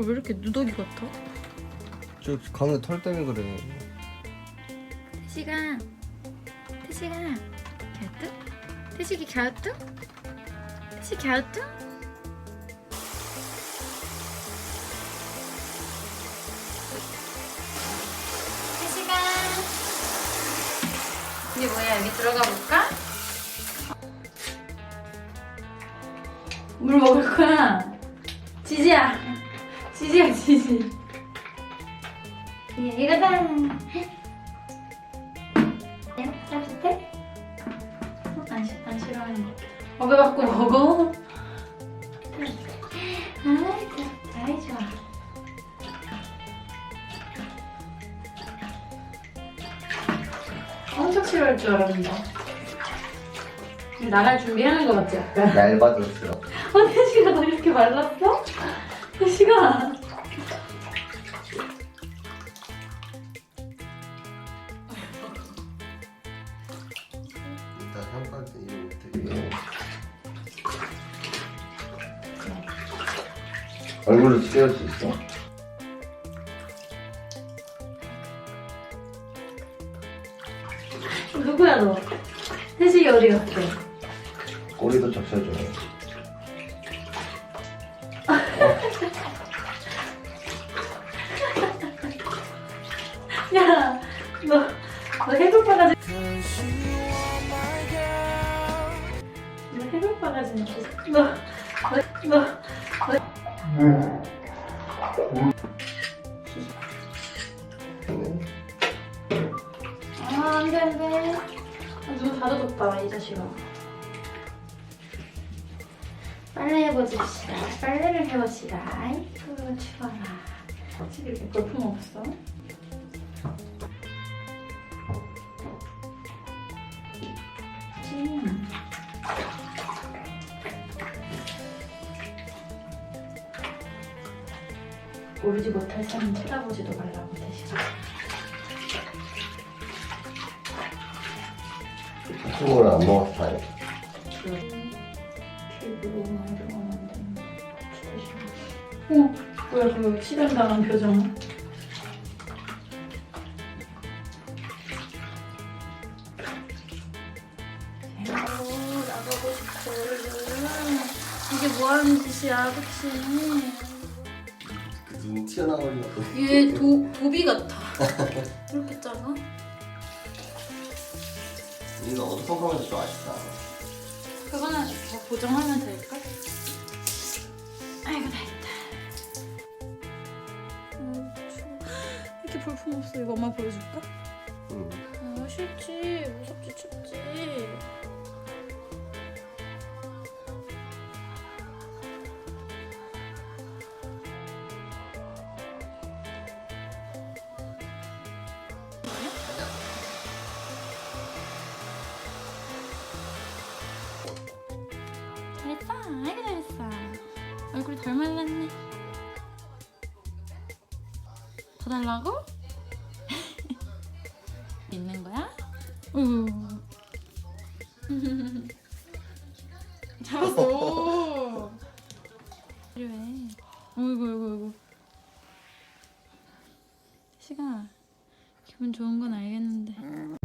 얼굴 왜 이렇게 누더기 같아? 저 강의 털 때문에 그래. 태식아 태식아 갸뚜? 태식이 갸뚜? 태식 갸뚜? 태식아 이게 뭐야 여기 들어가 볼까? 물 먹을 거야 지지야 지지야 지지 예, 이거다 따뜻해? 안, 싫- 안 싫어하는 거. 먹어갖고 먹어. 아이고, 아이 좋아. 엄청 싫어할 줄 알았는데. 나갈 준비하는 거 같지 약간? 얇아졌어. 어, 태시가 너 이렇게 말랐어? 태시가. 얼굴을 찍을 수 있어? 누구야 너? 태식이 어디 갔어? 꼬리도 적셔줘. 야, 너, 너 해골 바가지. 너 해골 바가지. 너, 너, 너. 아, 안 돼, 안 돼. 아, 눈 닫아줬다, 이 자식아. 빨래 해보십시다. 빨래를 해봅시다. 아이고, 추워라. 집에 이렇게 볼품 없어? 모르지 못할 사람 쳐다보지도 말라고 대신. 같은 거를 안 먹어서 많이 들어가면 안 되는데. 어, 뭐야 그 실현당한 표정. 오, 나가고 싶어. 이게 뭐 하는 짓이야, 그치? 그눈 튀어나오려고. 얘 도, 도비 같아. 이렇게 작아? 이거 어두컴컴해서 좋아했다. 그거는 더 보정하면 될까? 아이고 다 했다. 어. 이렇게 볼품 없어. 이거 엄마 보여줄까? 응. 아 싫지. 무섭지 춥지. 아이고 잘했어. 얼굴이 덜 말랐네. 더 달라고? 있는 거야? 우 잡았어. 필요해. 어이구 어이구 어이구. 시가 기분 좋은 건 알겠는데. 음.